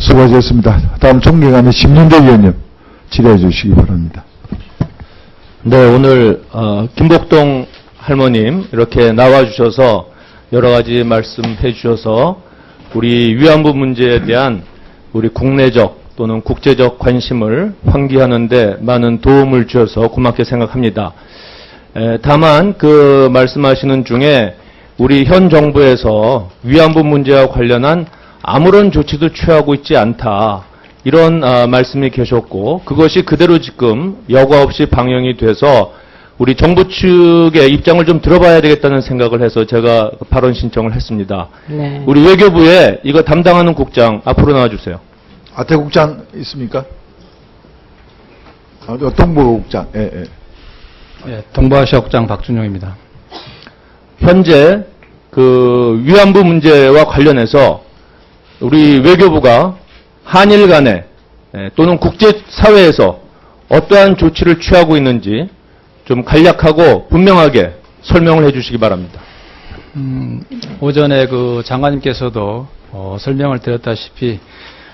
수고하셨습니다. 다음 존경하는 심윤대 위원님 질의해 주시기 바랍니다. 네, 오늘 어, 김복동 할머님 이렇게 나와주셔서 여러 가지 말씀해 주셔서 우리 위안부 문제에 대한 우리 국내적 또는 국제적 관심을 환기하는데 많은 도움을 주셔서 고맙게 생각합니다. 에, 다만 그 말씀하시는 중에 우리 현 정부에서 위안부 문제와 관련한 아무런 조치도 취하고 있지 않다. 이런 아, 말씀이 계셨고 그것이 그대로 지금 여과 없이 방영이 돼서 우리 정부 측의 입장을 좀 들어봐야 되겠다는 생각을 해서 제가 발언 신청을 했습니다. 네. 우리 외교부에 이거 담당하는 국장 앞으로 나와주세요. 아태 국장 있습니까? 아, 동부 국장. 예, 예. 예, 동부아시아 국장 박준용입니다. 현재 그 위안부 문제와 관련해서 우리 외교부가 한일 간에 예, 또는 국제사회에서 어떠한 조치를 취하고 있는지 좀 간략하고 분명하게 설명을 해 주시기 바랍니다. 음, 오전에 그 장관님께서도 어, 설명을 드렸다시피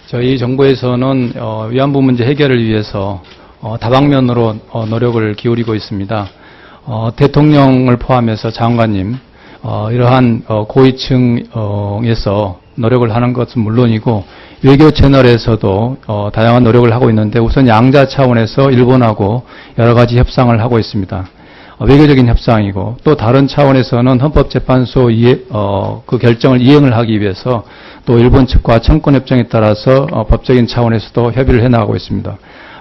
저희 정부에서는 어, 위안부 문제 해결을 위해서 어, 다방면으로 어, 노력을 기울이고 있습니다. 어, 대통령을 포함해서 장관님 어, 이러한 어, 고위층에서 노력을 하는 것은 물론이고 외교 채널에서도 어, 다양한 노력을 하고 있는데 우선 양자 차원에서 일본하고 여러 가지 협상을 하고 있습니다. 어, 외교적인 협상이고 또 다른 차원에서는 헌법재판소 이해, 어, 그 결정을 이행을 하기 위해서 또 일본 측과 청권협정에 따라서 어, 법적인 차원에서도 협의를 해나가고 있습니다.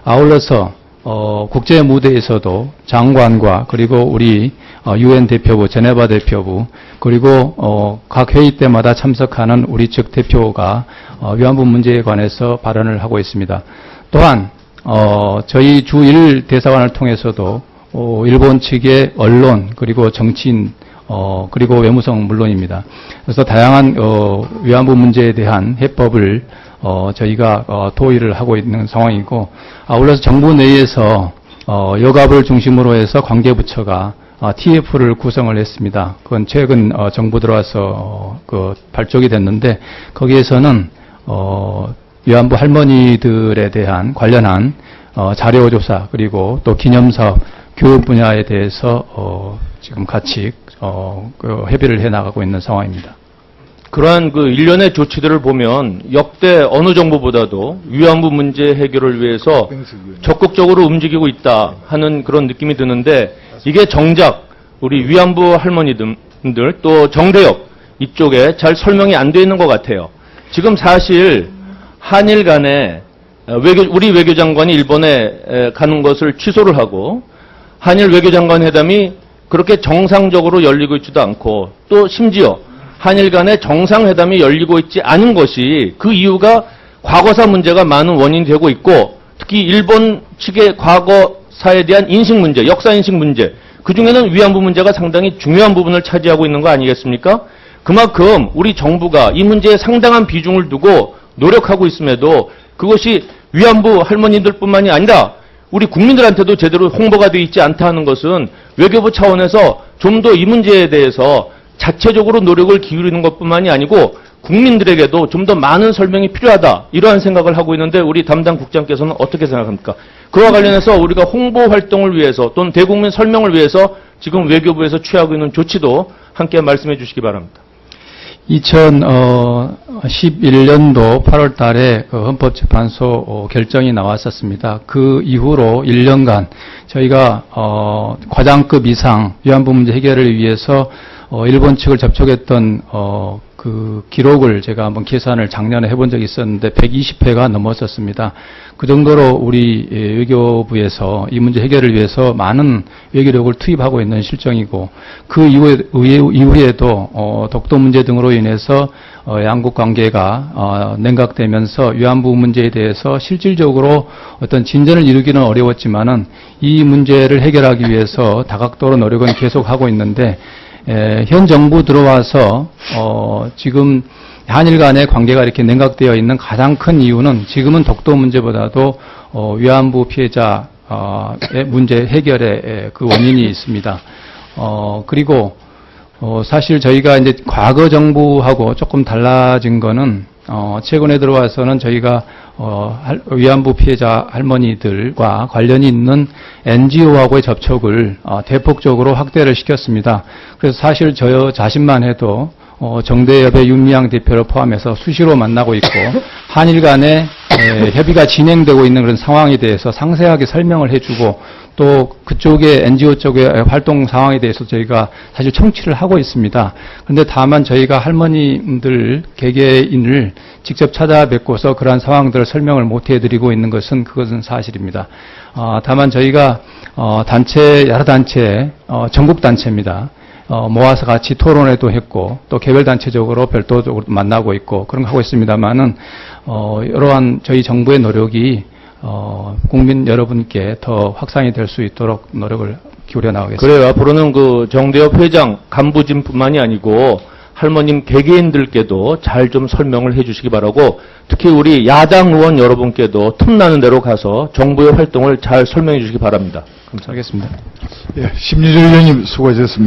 아울러서 어, 국제 무대에서도 장관과 그리고 우리 어, 유엔 대표부, 제네바 대표부 그리고 어, 각 회의 때마다 참석하는 우리 측 대표가 어, 위안부 문제에 관해서 발언을 하고 있습니다. 또한 어, 저희 주1 대사관을 통해서도 어, 일본 측의 언론 그리고 정치인 어, 그리고 외무성 물론입니다. 그래서 다양한 어, 위안부 문제에 대한 해법을 어, 저희가 어, 토의를 하고 있는 상황이고 아울러서 정부 내에서 어, 여갑을 중심으로 해서 관계부처가 어, TF를 구성을 했습니다. 그건 최근 어, 정부 들어와서 어, 그 발족이 됐는데 거기에서는 어, 위안부 할머니들에 대한 관련한 어, 자료 조사 그리고 또 기념사업 교육 분야에 대해서 어, 지금 같이 어, 그 협의를 해 나가고 있는 상황입니다. 그러한 그 일련의 조치들을 보면 역대 어느 정부보다도 위안부 문제 해결을 위해서 적극적으로 움직이고 있다 하는 그런 느낌이 드는데 이게 정작 우리 위안부 할머니들 또 정대협 이쪽에 잘 설명이 안 돼 있는 것 같아요. 지금 사실 한일 간에 외교, 우리 외교장관이 일본에 에, 가는 것을 취소를 하고 한일 외교장관 회담이 그렇게 정상적으로 열리고 있지도 않고 또 심지어 한일 간의 정상회담이 열리고 있지 않은 것이 그 이유가 과거사 문제가 많은 원인이 되고 있고 특히 일본 측의 과거사에 대한 인식 문제, 역사 인식 문제 그 중에는 위안부 문제가 상당히 중요한 부분을 차지하고 있는 거 아니겠습니까? 그만큼 우리 정부가 이 문제에 상당한 비중을 두고 노력하고 있음에도 그것이 위안부 할머니들뿐만이 아니라 우리 국민들한테도 제대로 홍보가 되어 있지 않다 하는 것은 외교부 차원에서 좀 더 이 문제에 대해서 자체적으로 노력을 기울이는 것뿐만이 아니고 국민들에게도 좀 더 많은 설명이 필요하다 이러한 생각을 하고 있는데 우리 담당 국장께서는 어떻게 생각합니까? 그와 관련해서 우리가 홍보 활동을 위해서 또는 대국민 설명을 위해서 지금 외교부에서 취하고 있는 조치도 함께 말씀해 주시기 바랍니다. 2011년도 8월 달에 그 헌법재판소 어, 결정이 나왔었습니다. 그 이후로 1년간 저희가 어, 과장급 이상 위안부 문제 해결을 위해서 어, 일본 측을 접촉했던 어, 그 기록을 제가 한번 계산을 작년에 해본 적이 있었는데 120회가 넘었었습니다. 그 정도로 우리 예, 외교부에서 이 문제 해결을 위해서 많은 외교력을 투입하고 있는 실정이고 그 이후에, 이후에 도 어, 독도 문제 등으로 인해서 어, 양국 관계가 어, 냉각되면서 위안부 문제에 대해서 실질적으로 어떤 진전을 이루기는 어려웠지만은 이 문제를 해결하기 위해서 다각도로 노력은 계속하고 있는데 에, 현 정부 들어와서 어, 지금 한일 간의 관계가 이렇게 냉각되어 있는 가장 큰 이유는 지금은 독도 문제보다도 어, 위안부 피해자의 문제 해결에 그 원인이 있습니다. 어, 그리고 어, 사실 저희가 이제 과거 정부하고 조금 달라진 거는 어, 최근에 들어와서는 저희가 어, 할- 위안부 피해자 할머니들과 관련이 있는 NGO하고의 접촉을 어, 대폭적으로 확대를 시켰습니다. 그래서 사실 저 자신만 해도 어, 정대협의 윤미향 대표를 포함해서 수시로 만나고 있고 한일 간에 에, 협의가 진행되고 있는 그런 상황에 대해서 상세하게 설명을 해주고 또 그쪽의 NGO 쪽의 활동 상황에 대해서 저희가 사실 청취를 하고 있습니다. 그런데 다만 저희가 할머니들 개개인을 직접 찾아뵙고서 그러한 상황들을 설명을 못 해드리고 있는 것은 그것은 사실입니다. 어, 다만 저희가 어, 단체 여러 단체 어, 전국 단체입니다. 어, 모아서 같이 토론회도 했고 또 개별 단체적으로 별도적으로 만나고 있고 그런 거 하고 있습니다만은 어, 이러한 저희 정부의 노력이 어, 국민 여러분께 더 확산이 될 수 있도록 노력을 기울여 나가겠습니다. 그래요. 앞으로는 그 정대협 회장 간부진뿐만이 아니고 할머님 개개인들께도 잘 좀 설명을 해주시기 바라고 특히 우리 야당 의원 여러분께도 틈나는 대로 가서 정부의 활동을 잘 설명해 주시기 바랍니다. 감사합니다. 알겠습니다. 예, 심리조 의원님 수고하셨습니다.